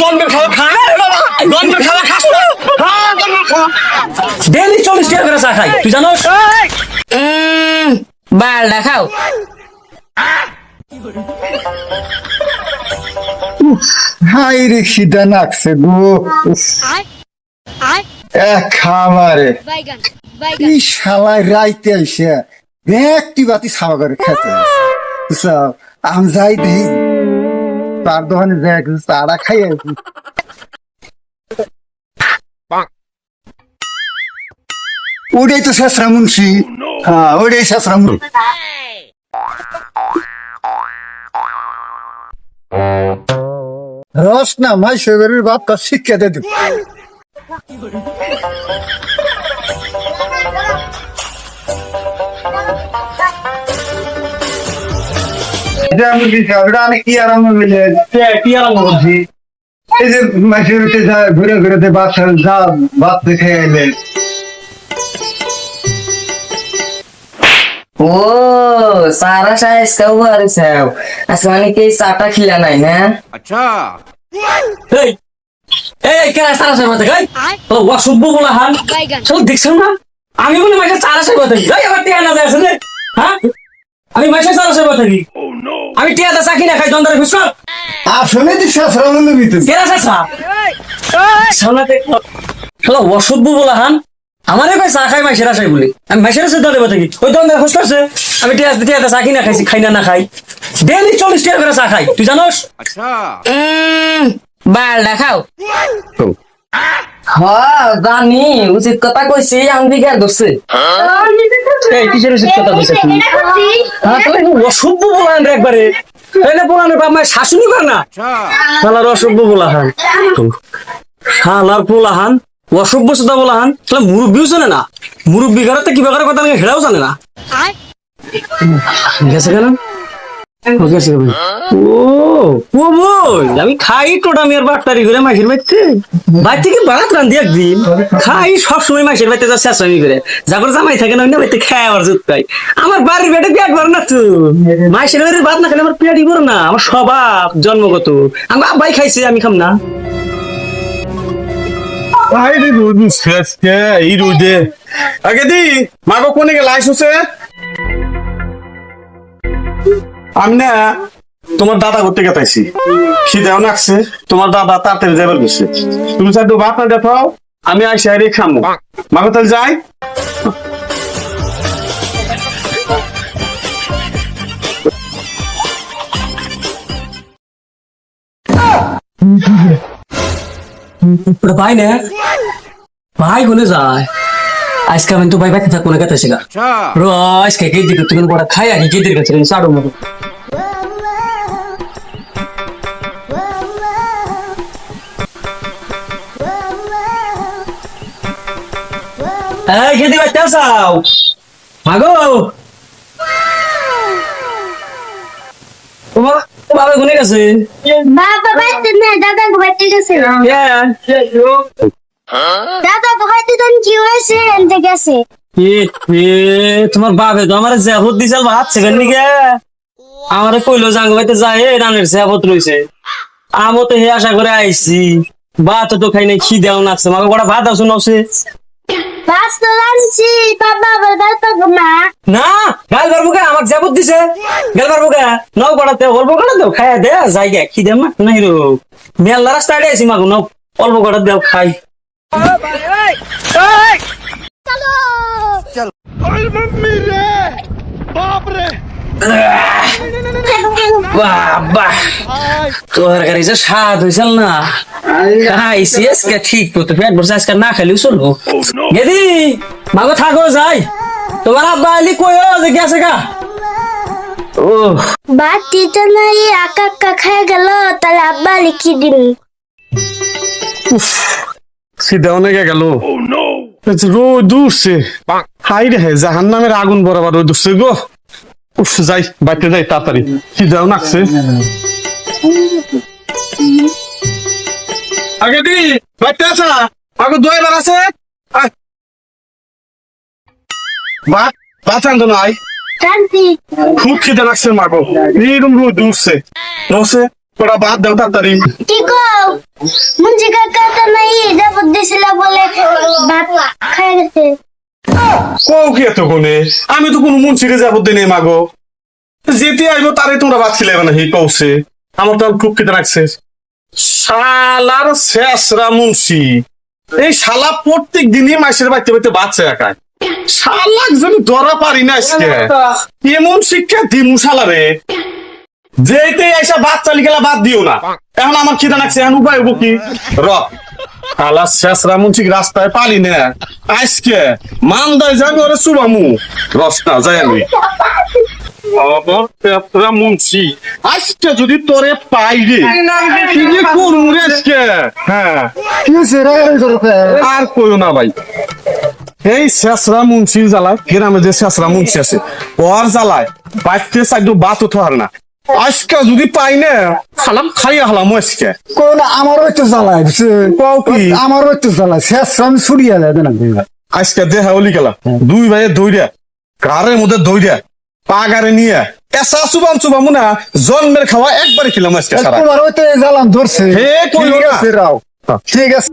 জন্মের খাওয়া খা। বাবা জন্মের খাওয়া খাস না। হ্যাঁ জন্মের খাওয়া ডেলি চল্লিশ টাকা করে চা খাই। তুই জানোস? উম, বাল দেখাও। হাই রে খিদা নাকছে গো। এক খামারে এই শালায় রাইতে আইসে। একটি বাতি সাবা করে খেতে আম যাই দিই তার দোকানে যাই তারা খাই আসি ওটাই তো শেষরা মুন্সি। হ্যাঁ ওটাই শেষরা মুন্সি। রস না মাই শৈবের বাপ কাজ শিক্ষা দে দিব কি মিলে এই যে যায় ঘুরে ঘুরে বাচ্চা যা ভাত দেখে এলে। ও সারা সাইজ কাউ আর কে সাটা খিলা নাই না? এই এই কেন সারা সাহেব কথা গাই বলা হান বাইগান। চল দেখছ না? আমি বলে মাসে চারা সাহেব থাকি এই আবার টিয়া না যায় আসলে হ্যাঁ? আমি মাসে চারা সাহেব থাকি। আমি টিয়া দা চাকি না খাই দন্দরে ফুসকর আসলে তো শেষরা মনে ভিতরে কেরা চাচা সামনে শালা অসভ্য বলা হান আমারে কই চা খাই মাসের আসাই বলি। আমি মাসের আসাই দলে থাকি ওই দন্দরে ফুস করছে আমি টিয়া টিয়া দা চাকি না খাইছি খাই না না খাই। ডেলি চল্লিশ টাকা করে চা খাই। তুই জানোস? উম, বাল দেখাও। হ্যাঁ জানি উচিত কথা কইছি আমি দিকে ধরছে। এই কিসের উচিত কথা বলছিস তুমি? হ্যাঁ তো অসভ্য বলান একবারে। এনে বলানের বাপ মায়ের শাসনই করে না? শালার অসভ্য বলাহান শালার পোলাহান অসভ্য সুদা বলাহান শালা মুরব্বীও জানে না। মুরব্বী ঘরে কি বেকার কথা হেরাও জানে না। গেছে কেন? ও ও ও আমি খাই টোটা মেয়ের বাট্টারি করে মাসির বাড়িতে। বাড়ি থেকে রান্ধি একদিন? খাই সবসময় মাসির বাড়িতে যা শেষ করে যা করে জামাই থাকে না ওই না বাড়িতে খাই আবার জুত খাই আমার বাড়ির বেটে পেট ভরে না তো। মাসির বাড়ির ভাত না খেলে আমার পেটই ভরে না। আমার স্বভাব জন্মগত। আমার আব্বাই খাইছে আমি খাম না। আরে রোদ শেষকে এই রোদে। আগে দি মাগো কোনে গেল আইসুছে? আমি না তোমার দাদা করতে গেতাইছি। খিদেও নাকছে তোমার দাদা তাড়াতাড়ি যাবার গেছে। তুমি চাই ভাত না দেখাও আমি আইসি আরে খামো। মাগো তাহলে যাই ভাই না? ভাই কোনে যায়? আজকে আমি তো ভাই বাকি থাকব না কাছে গা। রো আজকে কে দিকে তুমি বড় খাই আগে কে দিকে কাছে সাড়ো মতো এই খেতে বাচ্চা চাও? মাগো। তোমার বাবা কোনে গেছে? বাবা বাইতে না দাদা বাইতে গেছে। দাদা তো কি হয়েছে এনতে গেছে। তোমার বাবে তো আমার জেহত দিছাল ভাত সেখান নিকে আমারে কইলো জাঙ্গ বাইতে যায় রানের জেহত রইছে। আমও তো হে আশা করে আইছি। ভাত তো খাই নাই খিদেও নাকছে আমাকে বড় ভাত দাও শুনছে বাস তো জানছি বাবা আবার গাল পাবো না না গাল পারব কে? আমাকে যাবত দিছে। গাল পারব কে? নাও কড়াতে অল্প কড়া দাও খাই দে গে খিদে মা নাই রো। মেলা রাস্তা আড়ে আইছি মাগো নাও অল্প কড়া দাও খাই। বাবা তোর গাড়ি যে স্বাদ হয়েছিল না? খাইছি আজকে ঠিক মতো পেট ভরছে আজকে না খাইলেও চলবো। গেদি মাগো থাকো যাই। তোমার আব্বা আলি কইও যে গেছে গা? ও বাতি তো নাই আকা আকা খাই গেল তাহলে আব্বা লিখি দিন সিধা অনেক গেল। রোদ উঠছে। হাই রে জাহান নামের আগুন বরাবর রোদ উঠছে গো। উফ যাই বাইতে যাই তাড়াতাড়ি। খিদাও নাকছে আগে দি বাইতে আসা। আগে দই বার আছে। ভাত ভাত আনতো না আয় শান্তি খুব খিদে লাগছে মাগো। এইরকম রোদ উঠছে। রসে ওরা ভাত দাও তাড়াতাড়ি। কি গো মুন্সি কাকা তো নাই যাবত দিছিল বলে ভাত খাই গেছে কও কি এত কোনে আমি তো কোনো মুন্সিরে যাবত দিই নেই মাগো। যেতে আইবো তারে তোমরা ভাত খিলাইবে না হি কৌছে আমার তো খুব খেতে রাখছে। শালার শেষরা মুন্সি। এই শালা প্রত্যেক দিনই মাসের বাড়িতে বাড়িতে বাচ্চা একায় শালাক যদি ধরা পারি না আজকে এমন শিক্ষা দিমু শালারে যেতে এসে বাচ্চা লিখেলা বাদ দিও না। এখন আমার খিদা লাগছে, এখন উপায় হব কি? র। শালা শেষরা মুন্সি রাস্তায় পালি না? আজকে মানদায় যাবি ওরে সুবামু। রসনা যাই আমি। মুন্সি আজকে যদি তোরে পাই রে কি যে করুম রে আজকে? হ্যাঁ? আর কইও না ভাই। এই শেষরা জ্বালায় গ্রামে যে শেষরা মুন্সি আছে ওর জ্বালায়। বাইতে সাইড বাত পারে না আজকে যদি পাই না খালাম খাইয়া হলাম আজকে। কই না আমারও একটু জ্বালায়? কও কি? আমারও একটু জ্বালায়। শেষ আমি ছুড়িয়ে দেয় না আজকে দেহা ওলি গেলাম। দুই ভাইয়ে দৌড়া কারের মধ্যে দৌড়া পাগারে নিয়ে এসা চুবাম চুবাম না জন্মের খাওয়া একবারে খেলাম আজকে তোমার ওইতে জ্বালাম ধরছে। হে, আছে রাও। ঠিক আছে।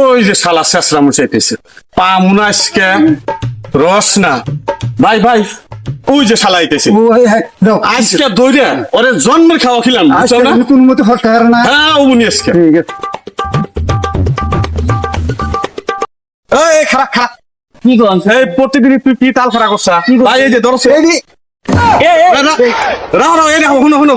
ওই যে শালা শেষরাম চাইতেছে পা মুনা আজকে। রস না। ভাই ভাই ওই যে শালা আইতেছে। ওই হ্যাঁ আজকে দৌড়া ওরে জন্মের খাওয়া খেলাম বুঝছ আজকে না? নতুন মতো হঠার না হ্যাঁ ও মুনি আজকে। ঠিক আছে। এই খারাপ খারাপ। কি কন এই প্রতিদিন তুই কি তাল খারাপ করছা? ভাই এই যে ধরছে। এই রাও রাও এই শুনো শুনো।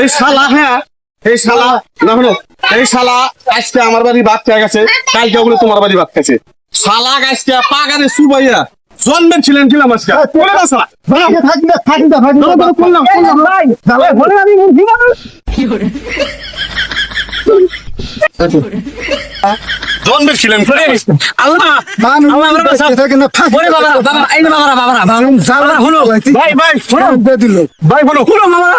এই শালা হ্যাঁ। এই শালা না শুনো। এই শালা আজকে আমার বাড়ি ভাত খেয়ে গেছে কালকে ওগুলো তোমার বাড়ি ভাত খেয়েছে। শালা আজকে পাগারে সুবাইয়া জন্মের ছিলেন ছিলাম আজকে বলে না শালা থাকি না, থাকি না, থাকি না, করলাম, করলাম। জ্বালায়, বলে আমি মুখি না। জন্মের ছিলেন আল্লাহ বাবা। বাবা বাবা ভাই ভাই। ভাই হ্যাঁ। বাবা ভাই করে হ্যাঁ। হ্যাঁ। ভাই, চল, চল। ওইতে, শালা বাবা ওইতে, ওইতে, বাবা আসি বলে কান্না বাবা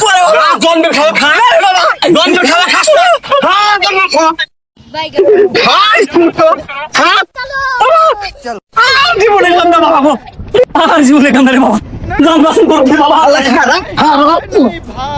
পরে বাবা। জন্মের খা। বাবা জন্মের খাওয়া খাস না। হ্যাঁ জন্মের খাওয়া খাই হ্যাঁ আর জীবনে কান্না বাবা গো। আর জীবনে রে বাবা। বাবা। আল্লাহ হ্যাঁ,